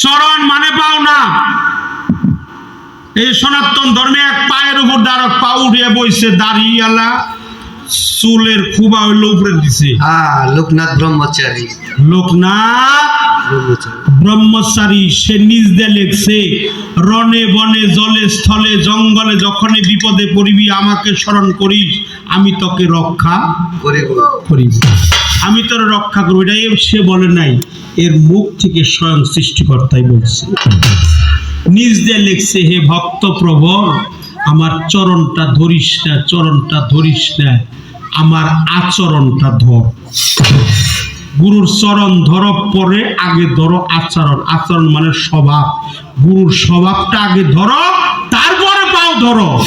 চরণ মানে পাও না। এই সনাতন ধর্মে এক পায়ের উপর দ্বারা পা উঠিয়ে বইছে দাঁড়িয়ে আলা চুলের খুবা হইল উপরে দিছে। হ্যাঁ লোকনাথ ব্রহ্মচারী। লোকনাথ ব্রহ্মচারী। সে নিজ দিয়ে লেখছে রনে বনে জলে স্থলে জঙ্গলে যখনই বিপদে পড়িবি আমাকে স্মরণ করিস আমি তোকে রক্ষা করিব। করিব। আমি তোর রক্ষা করব এটা এ- সে বলে নাই, এর মুখ থেকে স্বয়ং সৃষ্টিকর্তাই বলছে। নিজ দিয়ে লিখছে, হে ভক্ত প্রবর আমার চরণটা ধরিস না, চরণটা ধরিস না, আমার আচরণটা ধর। গুরুর চরণ ধর পরে, আগে ধরো আচরণ। আচরণ মানে স্বভাব। গুরুর স্বভাবটা আগে ধরো, তারপরে পাও ধরো।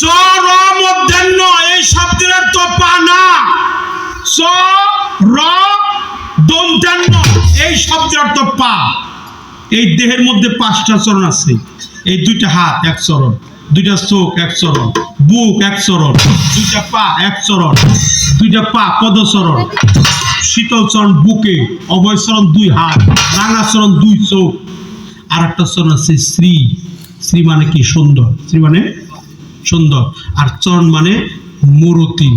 চর মধ্যাহ্ন এই শব্দের অর্থ পানা। চ র দন্তান্ন এই শব্দের অর্থ পা। এই দেহের মধ্যে পাঁচটা চরণ আছে। এই দুইটা হাত এক চরণ, দুইটা চোখ এক চরণ, বুক এক চরণ, দুইটা পা এক চরণ, দুইটা পা পদচরণ শীতল চরণ বুকে, অভয় চরণ দুই হাত, রাঙা চরণ দুই চোখ। আর একটা চরণ আছে শ্রী শ্রী মানে কি? সুন্দর। শ্রী মানে সুন্দর। আর চরণ মানে মূর্তি।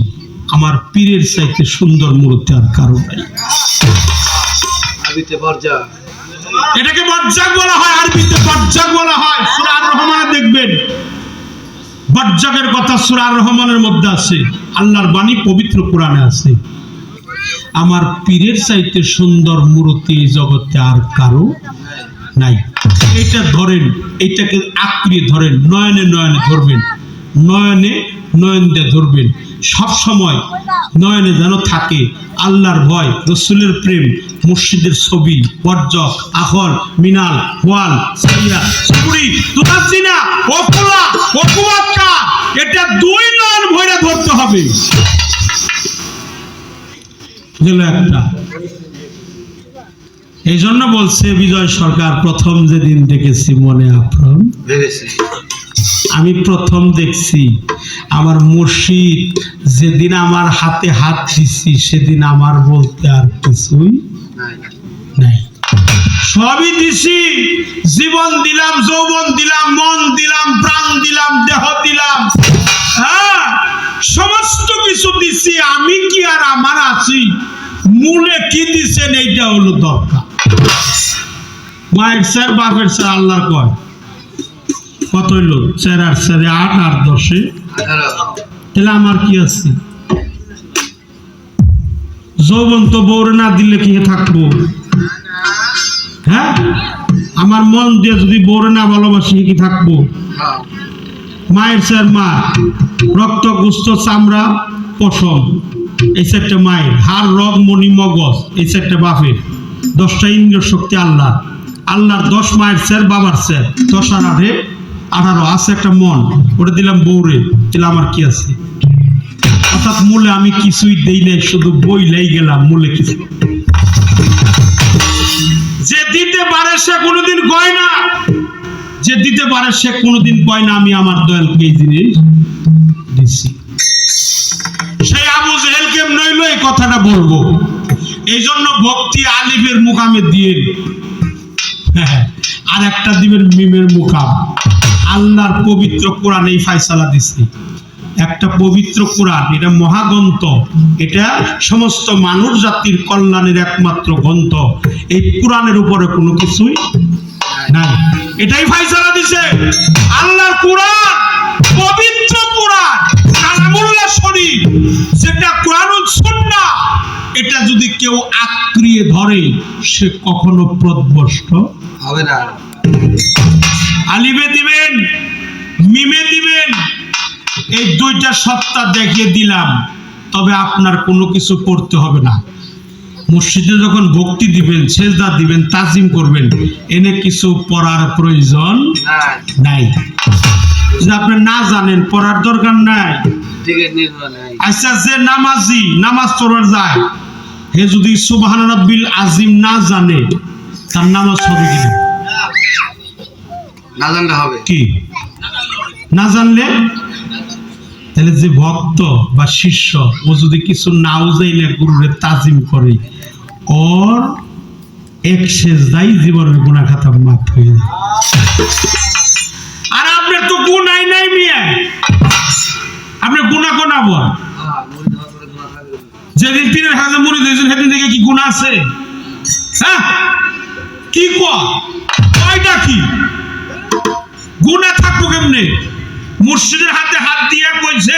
আমার পীরের চাইতে সুন্দর মূর্তি আর কারও নাই। এটাকে বজ্জাক বলা হয় আরবিতে বজ্জাক বলা হয়। সূরা আর রহমানে দেখবেন। বজ্জাকের কথা সূরা আর রহমানের মধ্যে আছে। আল্লাহর বাণী পবিত্র কোরআনে আছে। আমার পীরের চাইতে সুন্দর মূর্তি এই জগতে আর কারও নাই। এটা ধরেন এটাকে আঁকড়িয়ে ধরেন নয়নে নয়নে ধরবেন। নয়নে নয়ন দিয়ে ধরবেন। সব সময় নয়নে যেন থাকে আল্লাহর ভয়, রসুলের প্রেম, মসজিদের ছবি বর্জক আখল মিনাল, ওয়াল সাইয়া সুপুরি তুলাসিনা ওকুলা ওকুয়াক্কা এটা দুই নয়ন ভরে ধরতে হবে। একটা। এই জন্য বলছে বিজয় সরকার প্রথম যেদিন দেখেছি মনে ভেবেছি। আমি প্রথম দেখছি আমার মুর্শিদ যেদিন আমার হাতে হাত দিছি সেদিন আমার বলতে আর কিছুই নাই। সবই দিছি জীবন দিলাম যৌবন দিলাম মন দিলাম প্রাণ দিলাম দেহ দিলাম। হ্যাঁ সমস্ত কিছু দিছি আমি কি আর আমার আছি? মূলে কি দিছেন এইটা হলো দরকার। মায়ের স্যার বাপের স্যার আল্লাহর কয়। কত চারে আট আর দশে। তাহলে আমার কি আছে? যৌবন তো বউরে না দিলে কি থাকব? হ্যাঁ? আমার মন দিয়ে যদি বউরে না ভালোবাসি, কি থাকব? মায়ের স্যার মা, রক্ত, গুস্ত, চামড়া, পশম। এই চারটে মায়ের। হাড়, রগ, মণি, মগজ, এই চারটে বাপের। দশটা ইন্দ্রিয় শক্তি আল্লাহ। আল্লাহর দশ মায়ের স্যার বাবার স্যার দশ আর আঠে আঠারো। আছে একটা মন, ওটা দিলাম বউরে। তাহলে আমার কি আছে? অর্থাৎ মূলে আমি কিছুই দেই নাই, শুধু বই লেই গেলাম, মূলে কিছু। যে দিতে পারে সে কোনোদিন কয় না। যে দিতে পারে সে কোনোদিন কয় না, আমি আমার দয়ালকে এই জিনিস দিছি। সেই আবু জেহেলকে নইল এই কথাটা বলব। এই জন্য ভক্তি আলিফের মুকামে দিয়ে হ্যাঁ, আর একটা দিবেন মিমের মুকাম। আল্লাহর পবিত্র কোরআন এই ফাইসালা দিছি। একটা পবিত্র কোরআন এটা মহাগ্রন্থ। এটা সমস্ত মানুষ জাতির কল্যাণের একমাত্র গ্রন্থ। এই কোরআনের উপরে কোনো কিছুই নাই। এটাই ফাইসালা দিছে। আল্লাহর কোরআন! এটা যদি কেউ আক্রিয়ে ধরে সে কখনো প্রদবষ্ট হবে না। আলিবে দিবেন মিমে দিবেন এই দুইটা সত্তা দেখিয়ে দিলাম তবে আপনার কোনো কিছু করতে হবে না। মসজিদে যখন ভক্তি দিবেন সেজদা দিবেন তাজিম করবেন এনে কিছু পড়ার প্রয়োজন নাই। যদি আপনি না জানেন পড়ার দরকার নাই। আচ্ছা যে নামাজি নামাজ পড়ার যায় হে যদি সুবহান রাব্বিল আজিম না জানে তার নামাজ হবে কিনা না? জানলে হবে। কি? না জানলে? তাহলে যে ভক্ত বা শিষ্য ও যদি কিছু নাও যাইলে গুরুরে তাজিম করে ওর এক সেজদাই জীবনের গুণা খাতা মাফ হয়ে যায়। আর আপনার তো গুণাই নাই মিয়া। আপনি গুণা কোনা যেদিন পীরের হাতে মরে দিয়েছেন, সেদিন থেকে কি গুণ আছে? হ্যাঁ? কি কয়? কয়টা কি? গুণা থাকব কেমনে? মুর্শিদের হাতে হাত দিয়ে কইছে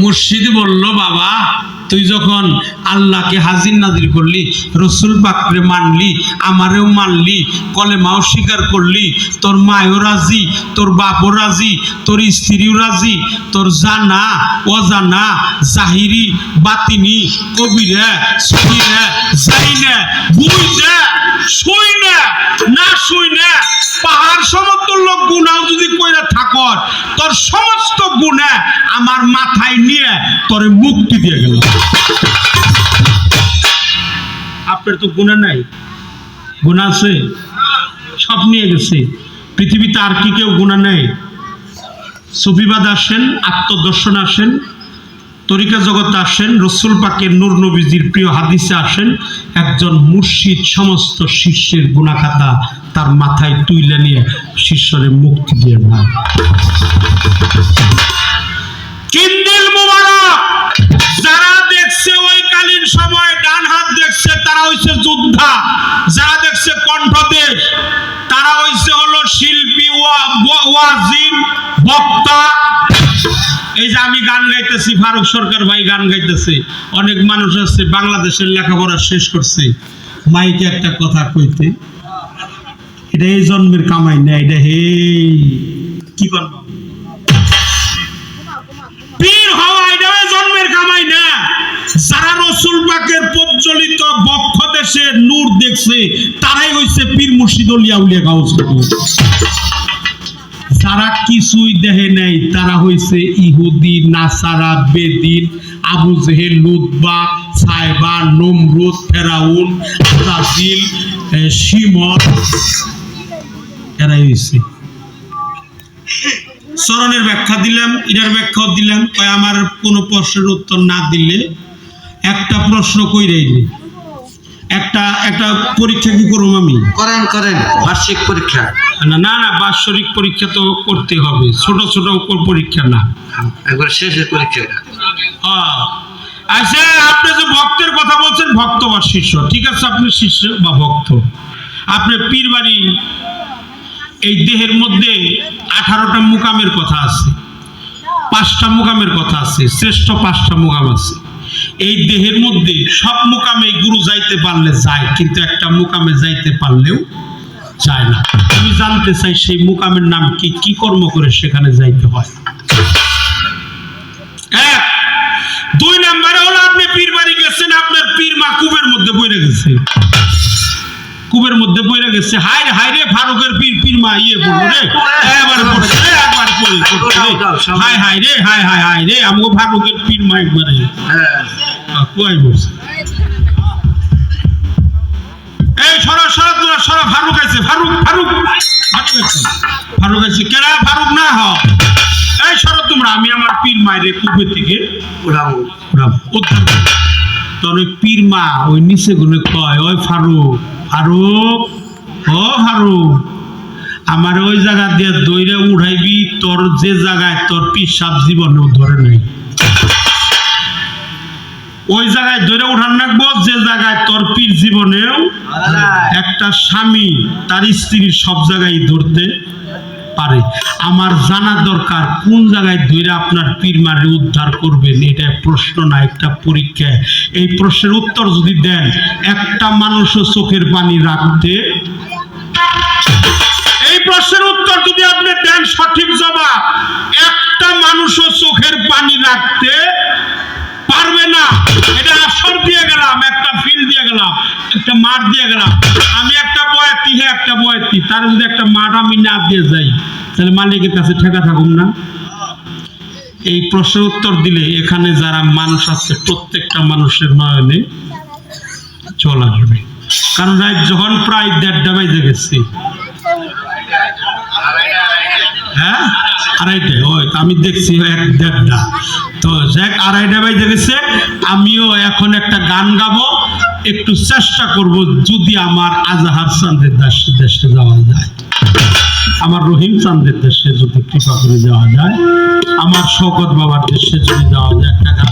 মুর্শিদ বলল, বাবা, তুই যখন আল্লাহকে হাজির নাজির করলি, রসুল পাকরে মানলি, আমারেও মানলি, কলেমাও স্বীকার করলি, তোর মায়ও রাজি, তোর বাপও রাজি, তোর স্ত্রীও রাজি, তোর জানা, অজানা, জাহিরি, বাতিনি, কবিরে সহিরে যাইনে বুঝে শুই না না শুই না পাহাড় সমতুল্য গুণাও যদি কইরা তোর সমস্ত আমার মাথায় নিয়ে তোরে মুক্তি দিয়ে গেল। আপনার তো গুণা নাই। গুণা আছে? সব নিয়ে গেছে। পৃথিবীতে আর কি কেউ গুণা নেই? সুফিবাদ আসেন, আত্মদর্শন আসেন তরিকা জগতে আসেন, রসুল পাকের নূর নবীজির প্রিয় হাদিসে আসেন, একজন মুর্শিদ সমস্ত শিষ্যের গুণাখাতা তার মাথায় তুইলে নিয়ে শিষ্যরে মুক্তি দিয়ে না কিন্দিল মুবারক! যারা দেখছে ওই কালীন সময়, ডান হাত দেখছে, তারা হইছে যোদ্ধা। যারা দেখছে কণ্ঠদেশ, তারা হইছে হলো শিল্পী ওয়া- ওয়া- ওয়াজিন, বক্তা। যে আমি গান গাইতেছি, ফারুক সরকার ভাই গান গাইতেছে, অনেক মানুষ আছে, বাংলাদেশের লেখাপড়া শেষ করছে। মাইকে একটা কথা কইতে, এটা এই জন্মের কামাই না, এটা হে কি করব? পীর হওয়া এটা জন্মের কামাই না। যারা রসুল পাকের প্রজ্বলিত বক্ষ দেশে নূর দেখছে, তারাই হইছে পীর মুর্শিদ উলিয়া গাউস যারা কিছুই দেহে নাই। তারা হইছে ইহুদি, নাসারা, বেদিন, আবু জেহেল, লুতবা, সাইবা, নমরুদ, ফেরাউন, ব্রাজিল শিমর। এরাই হইছে। চরণের ব্যাখ্যা দিলাম এটার ব্যাখ্যাও দিলাম আমার কোনো প্রশ্নের উত্তর না দিলে একটা প্রশ্ন কইরাই নে। একটা একটা পরীক্ষা কি করুম আমি? করেন করেন বার্ষিক পরীক্ষা। না না না বাৎসরিক পরীক্ষা তো করতে হবে। ছোট ছোট পরীক্ষা না। একবার শেষের পরীক্ষা। আচ্ছা আপনি যে ভক্তের কথা বলছেন ভক্ত বা শিষ্য ঠিক আছে আপনি শিষ্য বা ভক্ত। আপনি পীর বাড়ি এই দেহের মধ্যে আঠারোটা মুকামের কথা আছে। পাঁচটা মুকামের কথা আছে শ্রেষ্ঠ পাঁচটা মুকাম আছে। এই দেহের মধ্যে সব মুকামে গুরু যাইতে পারলে যায়, কিন্তু একটা মুকামে যাইতে পারলেও যায় না। আমি জানতে চাই সেই মুকামের নাম কি কি কর্ম করে সেখানে যাইতে হয়? এক, দুই নাম্বারে হলো আপনি পীর বাড়ি গেছেন, আপনার পীর মা কুবের মধ্যে বইরে গেছে। কুবের মধ্যে বইরে গেছে। হাই রে হাই রে ফারুকের পীর পীর মা ইয়ে পড়ল রে। একবার পড়ছে রে একবার পড়ি পড়ছে হাই হাই রে হাই হাই হাই রে আমগো ফারুকের পীর মা একবারে। হ্যাঁ কুয়াই বসে এই সরা সরা তোরা সরা ফারুক আছে ফারুক ফারুক। ফারুক আছে। ফারুক আছে কেরা? ফারুক না হ। এই সরা তোমরা আমি আমার পীর মায়ের কুপের থেকে উড়াবো। ওরা উদ্ধার। তোর ওই পীর মা ওই নিচে গুনে কয় ওই ফারুক ফারুক ও ফারুক আমার ওই জায়গা দিয়ে দইরে উঠাইবি তোর যে জায়গায় তোর পিসাব জীবনেও ধরে নাই। ওই জায়গায় ধরে উঠান রাখব যে জায়গায় তোর পীর জীবনেও একটা স্বামী তার স্ত্রীর সব জায়গায় ধরতে। পারে। আমার জানা দরকার, কোন জায়গায় ধরে আপনার পীর মারে উদ্ধার করবেন এটা প্রশ্ন না, একটা পরীক্ষা। এই প্রশ্নের উত্তর যদি দেন, একটা মানুষও চোখের পানি রাখতে এই প্রশ্নের উত্তর যদি আপনি দেন সঠিক জবাব, একটা মানুষও চোখের পানি রাখতে পারবে না। এটা আসর দিয়ে গেলাম, একটা ফিল দিয়ে গেলাম, একটা মার দিয়ে গেলাম। আমি একটা বয়াতি হে একটা বয়াতি তার যদি একটা মাঠ আমি না দিয়ে যাই, তাহলে মালিকের কাছে ঠেকা থাকুম না? এই প্রশ্নের উত্তর দিলে এখানে যারা মানুষ আছে, প্রত্যেকটা মানুষের নয়নে চল আসবে। কারণ যখন প্রায় দেড়টা গেছি। হ্যাঁ? আড়াইটে ওই আমি দেখছি এক দেড়টা। তো এক আড়াইটা গেছে, আমিও এখন একটা গান গাবো একটু চেষ্টা করব যদি আমার আজহার চান্দের দেশে দেশে যাওয়া যায়। আমার রহিম চান্দের দেশে যদি কৃপা করে যাওয়া যায়। আমার শকত বাবার দেশে যদি যাওয়া যায় একটা